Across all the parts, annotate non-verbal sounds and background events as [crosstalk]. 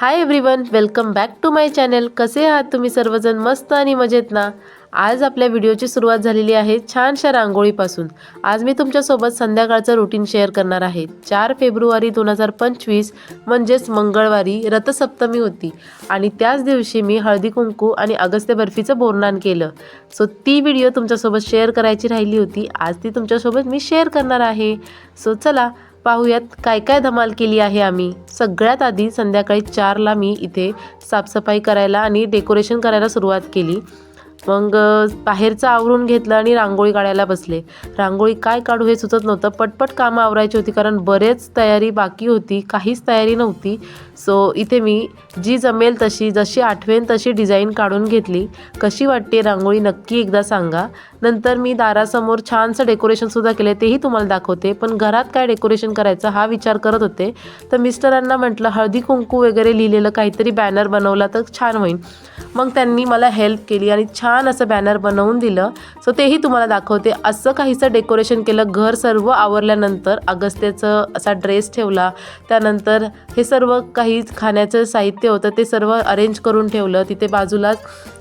Hi everyone welcome back to my channel कसे आहात तुम्ही सर्वजण? मस्त आणि मजेत ना? आज आपल्या व्हिडिओची सुरुवात झालेली आहे छानशा रांगोळीपासून. आज मी तुमच्यासोबत संध्याकाळचं रुटीन शेअर करणार आहे. चार फेब्रुवारी दोन हजार पंचवीस म्हणजेच मंगळवारी रथसप्तमी होती. आणि त्याच दिवशी मी हळदी कुंकू आणि अगस्त्य बर्फीचं बोरनान केलं. सो ती व्हिडिओ तुमच्यासोबत शेअर करायची राहिली होती. आज ती तुमच्यासोबत मी शेअर करणार आहे. सो चला पाहूयात काय काय धमाल केली आहे आम्ही. सगळ्यात आधी संध्याकाळी चारला मी इथे साफसफाई करायला आणि डेकोरेशन करायला सुरुवात केली. मग बाहेरचं आवरून घेतलं आणि रांगोळी काढायला बसले. रांगोळी काय काढू हे सुचत नव्हतं. पटपट कामं आवरायची होती कारण बरेच तयारी बाकी होती. काहीच तयारी नव्हती. सो इथे मी जी जमेल तशी जशी आठवेन तशी डिझाईन काढून घेतली. कशी वाटते रांगोळी नक्की एकदा सांगा. नंतर मी दारासमोर छानसं डेकोरेशनसुद्धा केलं तेही तुम्हाला दाखवते. पण घरात काय डेकोरेशन करायचं हा विचार करत होते. तर मिस्टरांना म्हटलं हळदी कुंकू वगैरे लिहिलेलं काहीतरी बॅनर बनवला तर छान होईल. मग त्यांनी मला हेल्प केली आणि छान असं बॅनर बनवून दिलं. सो तेही तुम्हाला दाखवते. असं काहीसं डेकोरेशन केलं घर सर्व आवरल्यानंतर अगस्त्याचं असा ड्रेस ठेवला. त्यानंतर हे सर्व काही खाण्याचं साहित्य होतं ते सर्व अरेंज करून ठेवलं. तिथे बाजूलाच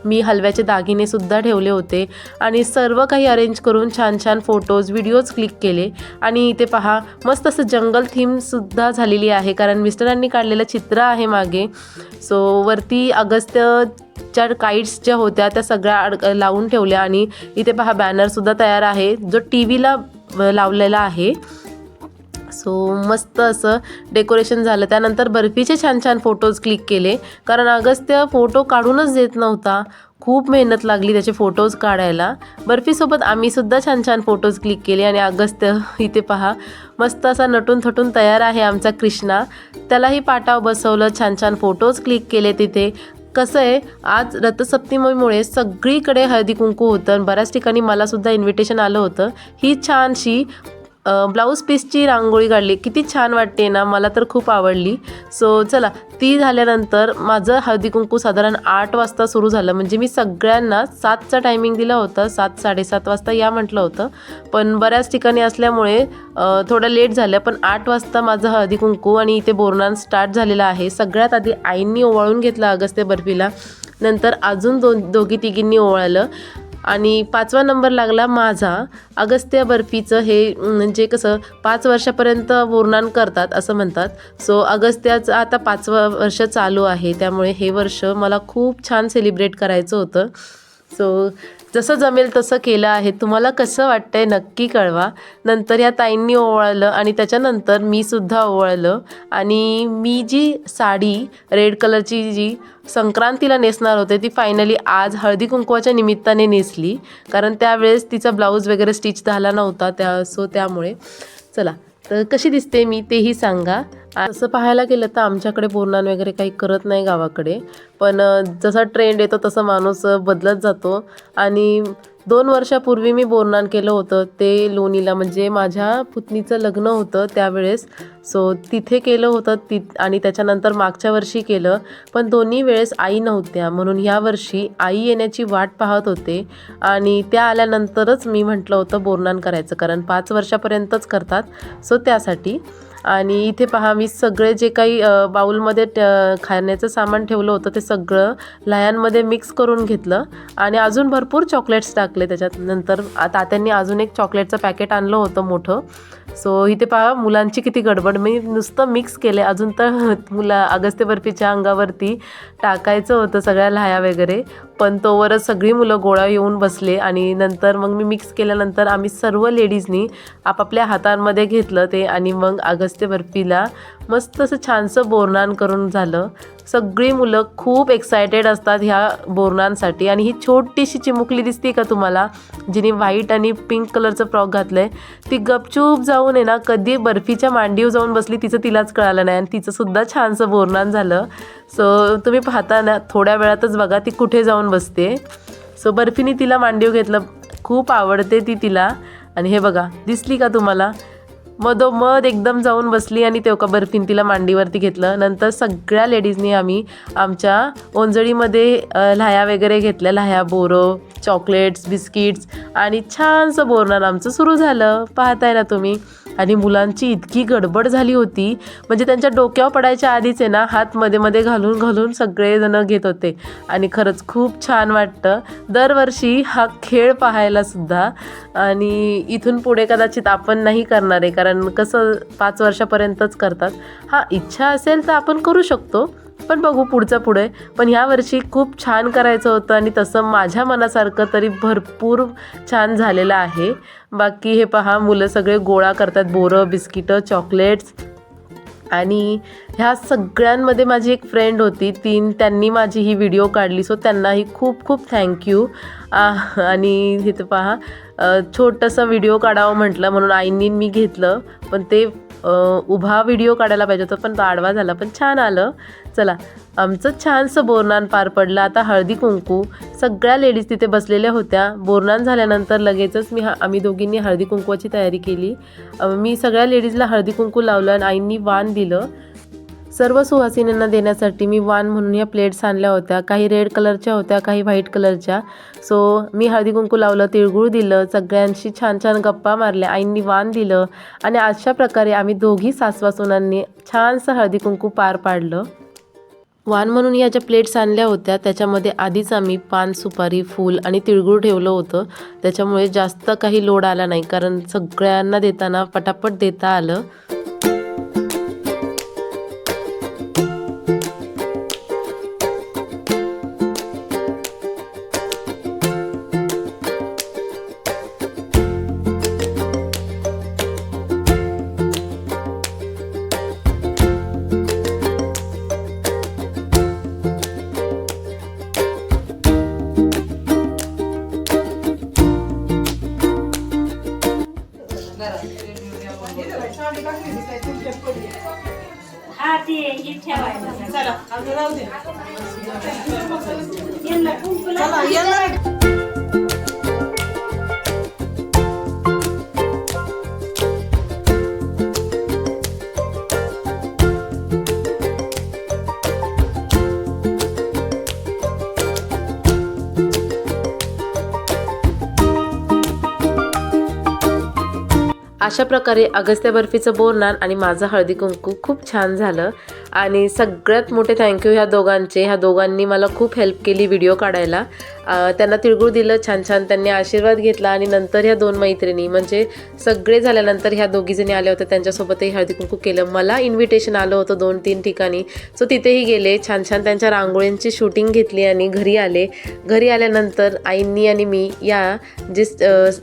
मी हलव्याचे दागिनेसुद्धा ठेवले होते आणि सर्व काही अरेंज करून छान छान फोटोज व्हिडिओज क्लिक केले. आणि इथे पहा मस्त असं जंगल थीमसुद्धा झालेली आहे कारण मिस्टरांनी काढलेलं चित्र आहे मागे. सो वरती अगस्त्यच्या काईट्स ज्या होत्या त्या सगळ्या अड लावून ठेवल्या आणि इथे पहा बॅनरसुद्धा तयार आहे. जो टी व्हीला लावलेला आहे सो मस्त असं डेकोरेशन झालं. त्यानंतर बर्फीचे छान छान फोटोज क्लिक केले. कारण अगस्त्य फोटो काढूनच देत नव्हता. खूप मेहनत लागली त्याचे फोटोज काढायला. बर्फीसोबत आम्हीसुद्धा छान छान फोटोज क्लिक केले आणि अगस्त्य इथे पहा. मस्त असा नटून थटून तयार आहे आमचा कृष्णा. त्यालाही पाटाव बसवलं छान छान फोटोज क्लिक केले तिथे. कसं आहे आज रथसप्तमीमुळे सगळीकडे हळदी कुंकू होतं आणि बऱ्याच ठिकाणी मलासुद्धा इन्व्हिटेशन आलं होतं. ही छानशी ब्लाऊज पीसची रांगोळी काढली. किती छान वाटते ना मला तर खूप आवडली. सो चला ती झाल्यानंतर माझं हळदी कुंकू साधारण आठ वाजता सुरू झालं. म्हणजे मी सगळ्यांना सातचा टायमिंग दिला होता. सात साडेसात वाजता या म्हटलं होतं. पण बऱ्याच ठिकाणी असल्यामुळे थोडं लेट झालं. पण आठ वाजता माझं हळदी कुंकू आणि इथे बोरणान स्टार्ट झालेलं आहे. सगळ्यात आधी आईंनी ओवाळून घेतलं अगस्त्य बर्फीला. नंतर अजून दोन दोघी तिघींनी ओवाळलं. आणि पाचवा नंबर लागला माझा. अगस्त्य बर्फीचं हे म्हणजे कसं पाच वर्षापर्यंत वर्णन करतात असं म्हणतात. सो अगस्त्याचं आता पाचवं वर्ष चालू आहे. त्यामुळे हे वर्ष मला खूप छान सेलिब्रेट करायचं होतं. सो जसं जमेल तसं केलं आहे. तुम्हाला कसं वाटतंय नक्की कळवा. नंतर या ताईंनी ओवाळलं आणि त्याच्यानंतर मी सुद्धा ओवाळलं. आणि मी जी साडी रेड कलरची जी संक्रांतीला नेसणार होते ती फायनली आज हळदी कुंकवाच्या निमित्ताने नेसली. कारण त्यावेळेस तिचा ब्लाऊज वगैरे स्टिच झाला नव्हता त्या सो त्यामुळे. चला तर कशी दिसते मी तेही सांगा. असं पाहायला गेलं तर आमच्याकडे बोरणान वगैरे काही करत नाही गावाकडे. पण जसा ट्रेंड येतो तसं माणूस बदलत जातो. आणि दोन वर्षापूर्वी मी बोरनान केलं होतं ते लोणीला म्हणजे माझ्या पुतणीचं लग्न होतं त्यावेळेस. सो तिथे केलं होतं ति आणि त्याच्यानंतर मागच्या वर्षी केलं. पण दोन्ही वेळेस आई नव्हत्या. म्हणून ह्या वर्षी आई येण्याची वाट पाहत होते. आणि त्या आल्यानंतरच मी म्हटलं होतं बोरनान करायचं. कारण पाच वर्षापर्यंतच करतात. सो त्यासाठी. आणि इथे पहा मी सगळे जे काही बाऊलमध्ये बाउलमध्ये खाण्याचं सामान ठेवलं होतं ते सगळं लह्यांमध्ये मिक्स करून घेतलं आणि अजून भरपूर चॉकलेट्स टाकले त्याच्यात. नंतर तात्यांनी अजून एक चॉकलेटचं पॅकेट आणलं होतं मोठं. सो इथे पहा मुलांची किती गडबड. मी नुसतं मिक्स केले अजून तर [laughs] मुला अगस्त्य बर्फीच्या अंगावरती टाकायचं होतं सगळ्या लाह्या वगैरे. पण तोवरच सगळी मुलं गोळा येऊन बसले आणि नंतर मग मी मिक्स केल्यानंतर आम्ही सर्व लेडीजनी आपापल्या हातांमध्ये घेतलं ते आणि मग अगस्त्य बर्फीला मस्त असं छानसं बोरणान करून झालं. सगळी मुलं खूप एक्सायटेड असतात ह्या बोरणांसाठी. आणि ही छोटीशी चिमुकली दिसते का तुम्हाला? जिने व्हाईट आणि पिंक कलरचं फ्रॉक घातलं आहे ती गपचूप जाऊन आहे ना कधी बर्फीच्या मांडीव जाऊन बसली तिचं तिलाच कळालं नाही. आणि तिचंसुद्धा छानसं बोरणान झालं. सो तुम्ही पाहता ना थोड्या वेळातच बघा ती कुठे जाऊन बसते. सो बर्फीने तिला मांडीव घेतलं. खूप आवडते ती तिला. आणि हे बघा दिसली का तुम्हाला? मधोमध एकदम जाऊन बसली आणि तेवका बर्फीन तिला मांडीवरती घेतलं. नंतर सगळ्या लेडीजनी आम्ही आमच्या ओंजळीमध्ये अ, लाह्या वगैरे घेतल्या. लाह्या बोरं चॉकलेट्स बिस्किट्स आणि छानसं बोरणार आमचं सुरू झालं. पाहताय ना तुम्ही? आणि मुलांची इतकी गडबड झाली होती. म्हणजे त्यांच्या डोक्यावर पडायच्या आधीच आहे ना हात मध्ये मध्ये घालून घालून सगळेजण घेत होते. आणि खरंच खूप छान वाटतं. दरवर्षी हा खेळ पाहायला सुद्धा. आणि इथून पुढे कदाचित आपण नाही करणार आहे. कारण कसं पाच वर्षापर्यंतच करतात. हा इच्छा असेल तर आपण करू शकतो. पण बघू पुढचं पुढे. पण ह्या वर्षी खूप छान करायचं होतं आणि तसं माझ्या मनासारखं तरी भरपूर छान झालेलं आहे. बाकी हे पहा मुलं सगळे गोळा करतात बोरं बिस्किटं चॉकलेट्स. आणि ह्या सगळ्यांमध्ये माझी एक फ्रेंड होती तीन त्यांनी माझी ही व्हिडिओ काढली. सो त्यांनाही खूप खूप थँक्यू आणि इथं पहा छोटंसं व्हिडिओ काढावं म्हटलं म्हणून आईंनी मी घेतलं. पण ते उभा व्हिडिओ काढायला पाहिजे होता पण तो आडवा झाला पण छान आलं. चला आमचं छानसं बोरनान पार पडलं. आता हळदी कुंकू सगळ्या लेडीज तिथे बसलेल्या होत्या. बोरनान झाल्यानंतर लगेचच मी हा आम्ही दोघींनी हळदी कुंकूची तयारी केली. मी सगळ्या लेडीजला हळदी कुंकू लावलं आणि आईंनी वाण दिलं. सर्व सुहासिनींना देण्यासाठी मी वान म्हणून या प्लेट्स आणल्या होत्या. काही रेड कलरच्या होत्या काही व्हाईट कलरच्या. सो मी हळदी कुंकू लावलं तिळगुळ दिलं सगळ्यांशी छान छान गप्पा मारल्या आईंनी वान दिलं आणि अशा प्रकारे आम्ही दोघी सासवासुनांनी छानसं हळदी कुंकू पार पाडलं. वान म्हणून या ज्या प्लेट्स आणल्या होत्या त्याच्यामध्ये आधीच आम्ही पान सुपारी फूल आणि तिळगुळ ठेवलं होतं. त्याच्यामुळे जास्त काही लोड आला नाही कारण सगळ्यांना देताना पटापट देता आलं. अशा प्रकारे अगस्त्या बर्फीचं बोरनान आणि माझं हळदी कुंकू खूप छान झालं. आणि सगळ्यात मोठे थँक्यू ह्या दोघांचे. ह्या दोघांनी मला खूप हेल्प केली व्हिडिओ काढायला. त्यांना तिळगुळ दिलं छान छान. त्यांनी आशीर्वाद घेतला आणि नंतर ह्या दोन मैत्रिणी म्हणजे सगळे झाल्यानंतर ह्या दोघीजणी आल्या होत्या. त्यांच्यासोबतही हळदी कुंकू केलं. मला इन्व्हिटेशन आलं होतं दोन तीन ठिकाणी. सो तिथेही गेले. छान छान. त्यांच्या रांगोळींची शूटिंग घेतली आणि घरी आले. घरी आल्यानंतर आईंनी आणि मी या जे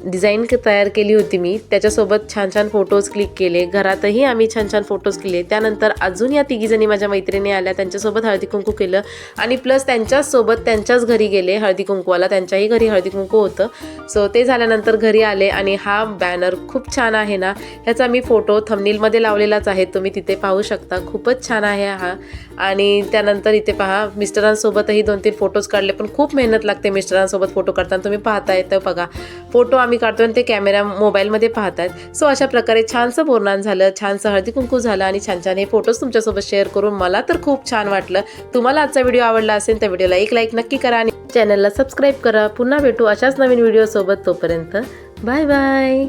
डिझाईन तयार केली होती मी त्याच्यासोबत छान छान फोटोज क्लिक केले. घरातही आम्ही छान छान फोटोज केले. त्यानंतर अजून या तिघी जणी माझ्या मैत्रिणी आल्या त्यांच्यासोबत हळदी कुंकू केलं. आणि प्लस त्यांच्याचसोबत त्यांच्याच घरी गेले हळदी कुंकूवाला. त्यांच्याही घरी हळदी कुंकू होतं. सो ते झाल्यानंतर घरी आले आणि हा बॅनर खूप छान आहे ना ह्याचा मी फोटो थंबनीलमध्ये लावलेलाच आहे. तुम्ही तिथे पाहू शकता. खूपच छान आहे हा. आणि त्यानंतर इथे पहा मिस्टरांसोबतही दोन तीन फोटोज काढले पण खूप मेहनत लागते मिस्टरांसोबत फोटो काढताना. तुम्ही पाहताय तर बघा. फोटो आम्ही काढतोय आणि ते कॅमेरा मोबाईलमध्ये पाहतायत. सो अशा प्रकारे छानसं बोरणान झालं छानसं हळदी कुंकू झालं आणि छान छान हे फोटोज तुमच्यासोबत शेअर करून मला तर खूप छान वाटलं. तुम्हाला आजचा व्हिडिओ आवडला असेल तर व्हिडिओला एक लाईक नक्की करा आणि चॅनलला सबस्क्राईब करा. पुन्हा भेटू अशाच नवीन व्हिडिओसोबत तोपर्यंत. Bye bye